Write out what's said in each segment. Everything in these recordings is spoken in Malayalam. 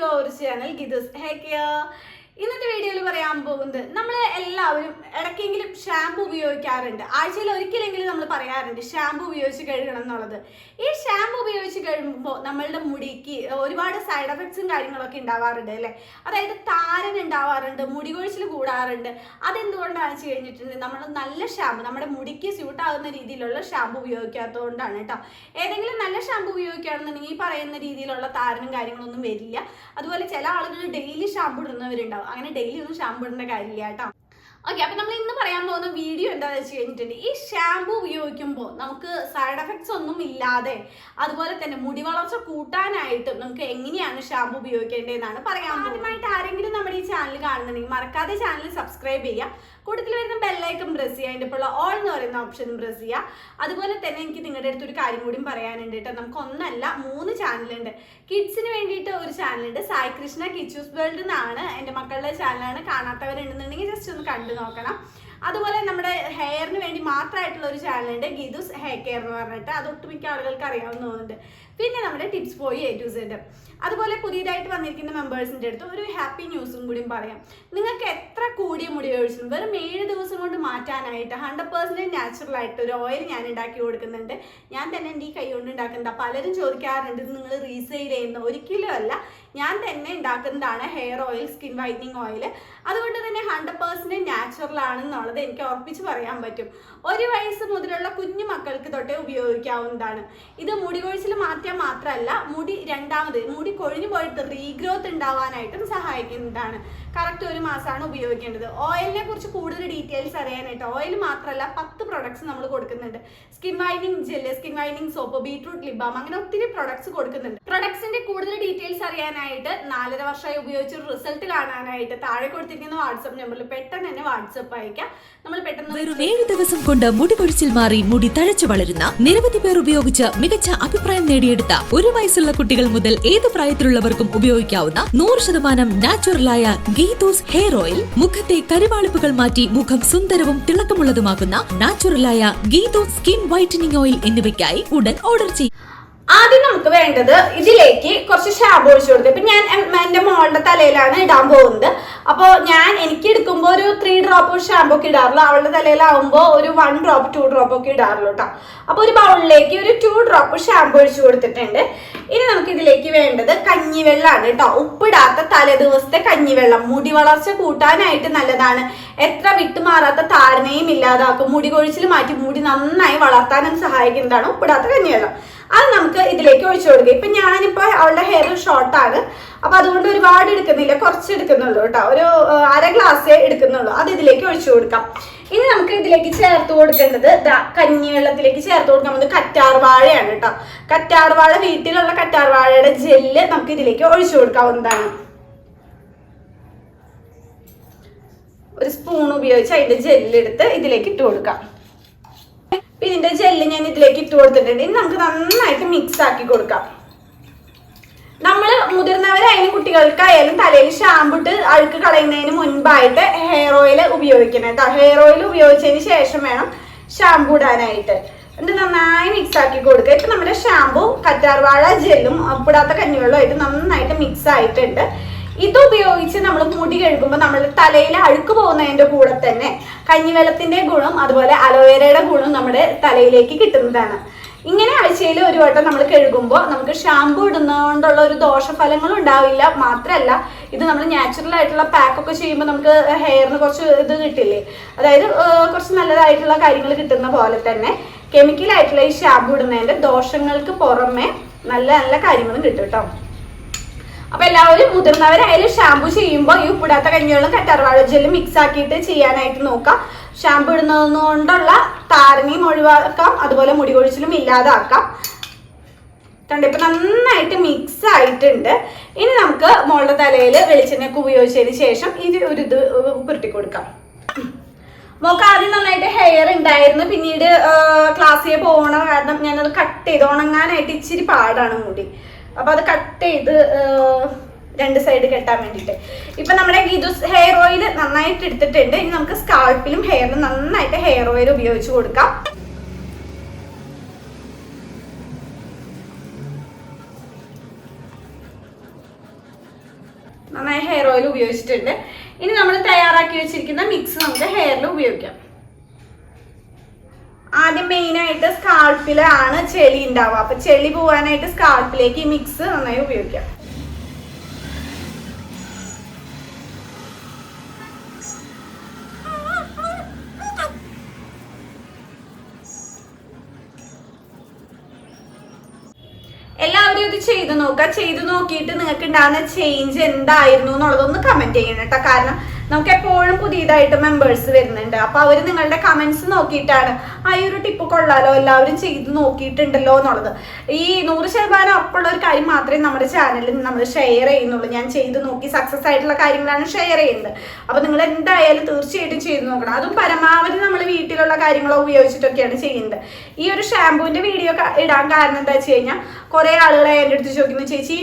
ടു അവർ ചാനൽ ഗിദസ് ഹേക്ക് ഇന്നത്തെ വീഡിയോയിൽ പറയാൻ പോകുന്നത് നമ്മൾ എല്ലാവരും ഇടയ്ക്കെങ്കിലും ഷാമ്പു ഉപയോഗിക്കാറുണ്ട്. ആഴ്ചയിൽ ഒരിക്കലെങ്കിലും നമ്മൾ പറയാറുണ്ട് ഷാമ്പു ഉപയോഗിച്ച് കഴുകണം എന്നുള്ളത്. ഈ ഷാമ്പു ഉപയോഗിച്ച് കഴുകുമ്പോൾ നമ്മളുടെ മുടിക്ക് ഒരുപാട് സൈഡ് എഫക്ട്സും കാര്യങ്ങളൊക്കെ ഉണ്ടാവാറുണ്ട് അല്ലേ? അതായത് താരൻ ഉണ്ടാവാറുണ്ട് മുടി കൊഴിച്ചിൽ കൂടാറുണ്ട്. അതെന്തുകൊണ്ടാണ് വെച്ച് കഴിഞ്ഞിട്ടുണ്ടെങ്കിൽ നമ്മൾ നല്ല ഷാമ്പു നമ്മുടെ മുടിക്ക് സ്യൂട്ട് ആകുന്ന രീതിയിലുള്ള ഷാമ്പു ഉപയോഗിക്കാത്തതുകൊണ്ടാണ് കേട്ടോ. ഏതെങ്കിലും നല്ല ഷാമ്പു ഉപയോഗിക്കുകയാണെന്നുണ്ടെങ്കിൽ ഈ പറയുന്ന രീതിയിലുള്ള താരനും കാര്യങ്ങളൊന്നും വരില്ല. അതുപോലെ ചില ആളുകൾ ഡെയിലി ഷാമ്പു ഇടുന്നവരുണ്ടാവും. അങ്ങനെ ഡെയിലി ഒന്നും ഷാമ്പു ഇടേണ്ട കാര്യമില്ല കേട്ടോ. ഓക്കെ അപ്പൊ നമ്മൾ ഇന്ന് പറയാൻ പോകുന്ന വീഡിയോ എന്താണെന്ന് വെച്ച് കഴിഞ്ഞിട്ടുണ്ട് ഈ ഷാമ്പു ഉപയോഗിക്കുമ്പോൾ നമുക്ക് സൈഡ് എഫക്ട്സ് ഒന്നും ഇല്ലാതെ അതുപോലെ തന്നെ മുടി വളർച്ച കൂട്ടാനായിട്ട് നമുക്ക് എങ്ങനെയാണ് ഷാമ്പു ഉപയോഗിക്കേണ്ടതെന്നാണ് പറയാൻ ആദ്യമായിട്ട് ആരെങ്കിലും നമ്മുടെ ഈ ചാനൽ കാണുന്നുണ്ടെങ്കിൽ മറക്കാതെ ചാനൽ സബ്സ്ക്രൈബ് ചെയ്യുക. കൂട്ടത്തിൽ വരുന്ന ബെല്ലൈക്കൺ പ്രസ് ചെയ്യുക അതിന്റെ ഇപ്പോൾ ഓൾ എന്ന് പറയുന്ന ഓപ്ഷനും പ്രസ് ചെയ്യുക അതുപോലെ തന്നെ എനിക്ക് നിങ്ങളുടെ അടുത്ത് ഒരു കാര്യം കൂടി പറയാനുണ്ട് കേട്ടോ. നമുക്ക് ഒന്നല്ല മൂന്ന് ചാനലുണ്ട് കിഡ്സിന് വേണ്ടിയിട്ട് ഒരു ചാനലുണ്ട് സായി കൃഷ്ണ കിച്ചൂസ് വേൾഡ് എന്നാണ് എന്റെ മക്കളുടെ ചാനലാണ് കാണാത്തവരുണ്ടെന്നുണ്ടെങ്കിൽ ജസ്റ്റ് ഒന്ന് കണ്ടു നോക്കണം. അതുപോലെ നമ്മുടെ ഹെയറിന് വേണ്ടി മാത്രമായിട്ടുള്ള ഒരു ചാനലുണ്ട് ഗീതുസ് ഹെയർ കെയർ എന്ന് പറഞ്ഞിട്ട്. അത് ഒട്ടുമിക്ക ആളുകൾക്ക് അറിയാവുന്ന തോന്നുന്നുണ്ട് പിന്നെ നമ്മുടെ ടിപ്സ് പോയി എ ടു സെഡ് അതുപോലെ പുതിയതായിട്ട് വന്നിരിക്കുന്ന മെമ്പേഴ്സിന്റെ അടുത്ത് ഒരു ഹാപ്പി ന്യൂസും കൂടിയും പറയാം. നിങ്ങൾക്ക് എത്ര കൂടിയ മുടി ഒഴിച്ചും വെറും ഏഴ് ദിവസം കൊണ്ട് മാറ്റാനായിട്ട് ഹൺഡ്രഡ് പെർസെന്റേജ് നാച്ചുറൽ ആയിട്ട് ഒരു ഓയിൽ ഞാൻ ഉണ്ടാക്കി കൊടുക്കുന്നുണ്ട്. ഞാൻ തന്നെ എന്റെ ഈ കൈ കൊണ്ട് ഉണ്ടാക്കുന്നതാ. പലരും ചോദിക്കാറുണ്ട് നിങ്ങൾ റീസെയിൽ ചെയ്യുന്ന ഒരിക്കലും അല്ല ഞാൻ തന്നെ ഉണ്ടാക്കുന്നതാണ് hair oil skin whitening oil അതുകൊണ്ട് തന്നെ ഹൺഡ്രഡ് പെർസെന്റേജ് നാച്ചുറൽ ആണെന്നുള്ളത് എനിക്ക് ഉറപ്പിച്ച് പറയാൻ പറ്റും. ഒരു വയസ്സ് മുതലുള്ള കുഞ്ഞു മക്കൾക്ക് തൊട്ടേ ഉപയോഗിക്കാവുന്നതാണ്. ഇത് മുടി കൊഴിച്ചിൽ മാറ്റാൻ മാത്രമല്ല മുടി രണ്ടാമത് മുടി കൊഴിഞ്ഞു പോയിട്ട് റീഗ്രോത്ത് ഉണ്ടാവാനായിട്ടും സഹായിക്കുന്നതാണ്. കറക്റ്റ് ഒരു മാസമാണ് ഉപയോഗിക്കേണ്ടത്. ഓയിലിനെ കുറിച്ച് കൂടുതൽ ഡീറ്റെയിൽസ് അറിയാനായിട്ട്. ഓയിൽ മാത്രമല്ല പത്ത് പ്രൊഡക്ട്സ് നമ്മൾ കൊടുക്കുന്നുണ്ട്. Skin വൈനിങ് gel skin വൈനിങ് soap beetroot lip balm അങ്ങനെ ഒത്തിരി പ്രൊഡക്ട്സ് കൊടുക്കുന്നുണ്ട്. പ്രൊഡക്ട്സിന്റെ കൂടുതൽ ഡീറ്റെയിൽസ് അറിയാനായിട്ട് നാലര വർഷമായി ഉപയോഗിച്ച റിസൾട്ട് കാണാനായിട്ട് താഴെ കൊടുത്തിരിക്കുന്ന വാട്സപ്പ് നമ്പറിൽ പെട്ടെന്ന് തന്നെ വാട്സപ്പ് അയക്കാം. നമ്മൾ പെട്ടെന്ന് വെറും ഏഴ് ദിവസം കൊണ്ട് മുടി കൊഴിച്ചിൽ മാറി മുടി തഴച്ചു വളരുന്ന നിരവധി പേർ ഉപയോഗിച്ച് മികച്ച അഭിപ്രായം നേടിയെടുത്ത ഒരു വയസ്സുള്ള കുട്ടികൾ മുതൽ ഏത് പ്രായത്തിലുള്ളവർക്കും ഉപയോഗിക്കാവുന്ന നൂറ് ശതമാനം നാച്ചുറലായ ഗീതൂസ് ഹെയർ ഓയിൽ മുഖത്തെ കരുവാളിപ്പുകൾ മാറ്റി മുഖം സുന്ദരവും തിളക്കമുള്ളതുമാക്കുന്ന നാച്ചുറലായ ഗീതോ സ്കിൻ വൈറ്റനിങ് ഓയിൽ എന്നിവയ്ക്കായി ഉടൻ ഓർഡർ ചെയ്യും. ആദ്യം നമുക്ക് വേണ്ടത് ഇതിലേക്ക് കുറച്ച് ഷാമ്പു ഒഴിച്ചു കൊടുത്തു ഇപ്പൊ ഞാൻ എന്റെ മോളുടെ തലയിലാണ് ഇടാൻ പോകുന്നത്. അപ്പോൾ ഞാൻ എനിക്ക് എടുക്കുമ്പോൾ ഒരു ത്രീ ഡ്രോപ്പ് ഷാമ്പു ഒക്കെ ഇടാറുള്ളൂ. അവളുടെ തലയിലാവുമ്പോൾ ഒരു വൺ ഡ്രോപ്പ് ടു ഡ്രോപ്പ് ഒക്കെ ഇടാറുള്ളൂ കേട്ടോ. അപ്പോൾ ഒരു ബൗളിലേക്ക് ഒരു ടു ഡ്രോപ്പ് ഷാമ്പു ഒഴിച്ചു കൊടുത്തിട്ടുണ്ട്. ഇനി നമുക്ക് ഇതിലേക്ക് വേണ്ടത് കഞ്ഞിവെള്ളമാണ് കേട്ടോ. ഉപ്പിടാത്ത തലേ ദിവസത്തെ കഞ്ഞിവെള്ളം. മുടി വളർച്ച കൂട്ടാനായിട്ട് നല്ലതാണ്. എത്ര വിട്ടുമാറാത്ത താരനെയും ഇല്ലാതാക്കും. മുടി കൊഴിച്ചിൽ മാറ്റി മുടി നന്നായി വളർത്താനും സഹായിക്കുന്നതാണ് ഉപ്പിടാത്ത കഞ്ഞിവെള്ളം. അത് നമുക്ക് ഇതിലേക്ക് ഒഴിച്ചു കൊടുക്കുക ഇപ്പൊ ഞാനിപ്പോ അവളുടെ ഹെയർ ഷോർട്ടാണ് അപ്പൊ അതുകൊണ്ട് ഒരുപാട് എടുക്കുന്നില്ല. കുറച്ച് എടുക്കുന്നുള്ളൂ കേട്ടോ. ഒരു അര ഗ്ലാസ് എടുക്കുന്നുള്ളൂ. അത് ഇതിലേക്ക് ഒഴിച്ചു കൊടുക്കാം. ഇനി നമുക്ക് ഇതിലേക്ക് ചേർത്ത് കൊടുക്കേണ്ടത് കഞ്ഞിവെള്ളത്തിലേക്ക് ചേർത്ത് കൊടുക്കാൻ പോകുന്നത് കറ്റാർവാഴയാണ് കേട്ടോ. കറ്റാർവാഴ വീട്ടിലുള്ള കറ്റാർവാഴയുടെ ജെല്ല് നമുക്ക് ഇതിലേക്ക് ഒഴിച്ചു കൊടുക്കാവുന്നതാണ്. ഒരു സ്പൂൺ ഉപയോഗിച്ച് അതിന്റെ ജെല്ലെടുത്ത് ഇതിലേക്ക് ഇട്ട് കൊടുക്കാം. ഇതിന്റെ ജെല്ല് ഞാൻ ഇതിലേക്ക് ഇട്ട് കൊടുത്തിട്ടുണ്ട്. ഇനി നമുക്ക് നന്നായിട്ട് മിക്സ് ആക്കി കൊടുക്കാം. നമ്മൾ മുതിർന്നവരായാലും കുട്ടികൾക്കായാലും തലയിൽ ഷാമ്പു ഇട്ട് അഴുക്ക് കളയുന്നതിന് മുൻപായിട്ട് ഹെയർ ഓയിൽ ഉപയോഗിക്കണം കേട്ടോ. ഹെയർ ഓയിൽ ഉപയോഗിച്ചതിന് ശേഷം വേണം ഷാമ്പു ഇടാനായിട്ട്. എന്നിട്ട് നന്നായി മിക്സ് ആക്കി കൊടുക്കുക. ഇപ്പൊ നമ്മുടെ ഷാമ്പു കറ്റാർവാഴ ജെല്ലും ഉപ്പിടാത്ത കഞ്ഞിവെള്ളമായിട്ട് നന്നായിട്ട് മിക്സ് ആയിട്ടുണ്ട്. ഇത് ഉപയോഗിച്ച് നമ്മൾ മുടി കഴുകുമ്പോൾ നമ്മൾ തലയിൽ അഴുക്ക് പോകുന്നതിന്റെ കൂടെ തന്നെ കഞ്ഞിവെള്ളത്തിന്റെ ഗുണം അതുപോലെ അലോവേരയുടെ ഗുണം നമ്മുടെ തലയിലേക്ക് കിട്ടുന്നതാണ്. ഇങ്ങനെ ആഴ്ചയിൽ ഒരു വട്ടം നമ്മൾ കഴുകുമ്പോൾ നമുക്ക് ഷാമ്പു ഇടുന്നതുകൊണ്ടുള്ള ഒരു ദോഷഫലങ്ങളും ഉണ്ടാവില്ല. മാത്രമല്ല ഇത് നമ്മൾ നാച്ചുറൽ ആയിട്ടുള്ള പാക്കൊക്കെ ചെയ്യുമ്പോൾ നമുക്ക് ഹെയറിന് കുറച്ച് ഇത് കിട്ടില്ലേ? അതായത് കുറച്ച് നല്ലതായിട്ടുള്ള കാര്യങ്ങൾ കിട്ടുന്ന പോലെ തന്നെ കെമിക്കൽ ആയിട്ടുള്ള ഈ ഷാമ്പു ഇടുന്നതിന്റെ ദോഷങ്ങൾക്ക് പുറമെ നല്ല നല്ല കാര്യങ്ങളും കിട്ടും കേട്ടോ. അപ്പൊ എല്ലാവരും മുതിർന്നവരായാലും ഷാമ്പു ചെയ്യുമ്പോൾ ഈ ഉപ്പിടാത്ത കഞ്ഞിവെള്ളം കറ്റാർവാഴ ജെല്ല് മിക്സ് ആക്കിയിട്ട് ചെയ്യാനായിട്ട് നോക്കാം. ഷാമ്പു ഇടുന്നതുകൊണ്ടുള്ള താരനെയും ഒഴിവാക്കാം. അതുപോലെ മുടി കൊഴിച്ചിലും ഇല്ലാതാക്കാം. കണ്ടോ ഇപ്പൊ നന്നായിട്ട് മിക്സ് ആയിട്ടുണ്ട്. ഇനി നമുക്ക് മോളുടെ തലയിൽ വെളിച്ചെണ്ണയൊക്കെ ഉപയോഗിച്ചതിന് ശേഷം ഇത് ഒരു ഇത് പുരട്ടി കൊടുക്കാം. മോക്ക് ആദ്യം നന്നായിട്ട് ഹെയർ ഉണ്ടായിരുന്നു. പിന്നീട് ക്ലാസ്സിൽ പോകണ. കാരണം ഞാനത് കട്ട് ചെയ്ത് ഉണങ്ങാനായിട്ട് ഇച്ചിരി പാടാണ് മുടി. അപ്പൊ അത് കട്ട് ചെയ്ത് രണ്ട് സൈഡ് കെട്ടാൻ വേണ്ടിയിട്ട്. ഇപ്പൊ നമ്മുടെ ഗീതുസ് ഹെയർ ഓയിൽ നന്നായിട്ട് എടുത്തിട്ടുണ്ട്. ഇനി നമുക്ക് സ്കാൾപ്പിലും ഹെയറിലും നന്നായിട്ട് ഹെയർ ഓയിൽ ഉപയോഗിച്ച് കൊടുക്കാം. നന്നായി ഹെയർ ഓയിൽ ഉപയോഗിച്ചിട്ടുണ്ട്. ഇനി നമ്മൾ തയ്യാറാക്കി വെച്ചിരിക്കുന്ന മിക്സ് നമുക്ക് ഹെയറിൽ ഉപയോഗിക്കാം. ആദ്യം മെയിനായിട്ട് സ്കാൾപ്പിലാണ് ചെളി ഉണ്ടാവുക അപ്പൊ ചെളി പോവാനായിട്ട് സ്കാൾപ്പിലേക്ക് മിക്സ് നന്നായി ഉപയോഗിക്കാം. എല്ലാവരും ഇത് ചെയ്തു നോക്കുക. ചെയ്തു നോക്കിയിട്ട് നിങ്ങൾക്ക് ഉണ്ടാകുന്ന ചേഞ്ച് എന്തായിരുന്നു എന്നുള്ളതൊന്ന് കമന്റ് ചെയ്യണം കേട്ടോ. കാരണം നമുക്ക് എപ്പോഴും പുതിയതായിട്ട് മെമ്പേഴ്സ് വരുന്നുണ്ട്. അപ്പൊ അവർ നിങ്ങളുടെ കമന്റ്സ് നോക്കിയിട്ടാണ് ആ ഒരു ടിപ്പ് കൊള്ളാലോ എല്ലാവരും ചെയ്ത് നോക്കിയിട്ടുണ്ടല്ലോ എന്നുള്ളത്. ഈ നൂറ് ശതമാനം ഉറപ്പുള്ള ഒരു കാര്യം മാത്രമേ നമ്മുടെ ചാനലിൽ നമ്മൾ ഷെയർ ചെയ്യുന്നുള്ളൂ. ഞാൻ ചെയ്ത് നോക്കി സക്സസ് ആയിട്ടുള്ള കാര്യങ്ങളാണ് ഷെയർ ചെയ്യുന്നത്. അപ്പൊ നിങ്ങൾ എന്തായാലും തീർച്ചയായിട്ടും ചെയ്ത് നോക്കണം. അതും പരമാവധി നമ്മൾ വീട്ടിലുള്ള കാര്യങ്ങളോ ഉപയോഗിച്ചിട്ടൊക്കെയാണ് ചെയ്യുന്നത്. ഈ ഒരു ഷാമ്പൂവിന്റെ വീഡിയോ ഇടാൻ കാരണം എന്താ വെച്ച് കഴിഞ്ഞാൽ കുറെ ആളുകളെ എന്റെ അടുത്ത് ചോദിക്കുന്നു ചേച്ചി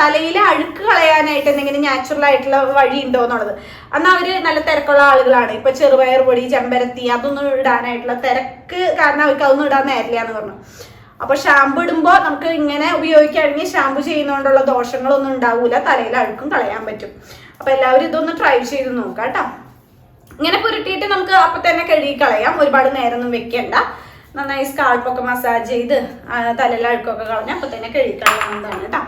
തലയിലെ അഴുക്ക് കളയാനായിട്ട് എന്തെങ്കിലും നാച്ചുറൽ ആയിട്ടുള്ള വഴി ഉണ്ടോ എന്നുള്ളത്. എന്നാൽ അവർ നല്ല തിരക്കുള്ള ആളുകളാണ്. ഇപ്പൊ ചെറുപയർ പൊടി ചെമ്പരത്തി അതൊന്നും ഇടാനായിട്ടുള്ള തിരക്ക് കാരണം അവർക്ക് അതൊന്നും ഇടാൻ നേരില്ല എന്ന് പറഞ്ഞു. അപ്പൊ ഷാമ്പു ഇടുമ്പോൾ നമുക്ക് ഇങ്ങനെ ഉപയോഗിക്കുകയാണെങ്കിൽ ഷാമ്പു ചെയ്യുന്നതുകൊണ്ടുള്ള ദോഷങ്ങളൊന്നും ഉണ്ടാവൂല. തലയിൽ അഴുക്കും കളയാൻ പറ്റും. അപ്പൊ എല്ലാവരും ഇതൊന്ന് ട്രൈ ചെയ്ത് നോക്കാം കേട്ടോ. ഇങ്ങനെ പുരട്ടിയിട്ട് നമുക്ക് അപ്പൊ തന്നെ കഴുകി കളയാം. ഒരുപാട് നേരമൊന്നും വെക്കണ്ട. നന്നായി സ്കാൾപ്പൊക്കെ മസാജ് ചെയ്ത് തലയിൽ അഴുക്കൊക്കെ കളഞ്ഞ് അപ്പൊ തന്നെ കഴുകി കളയാവുന്നതാണ് കേട്ടോ.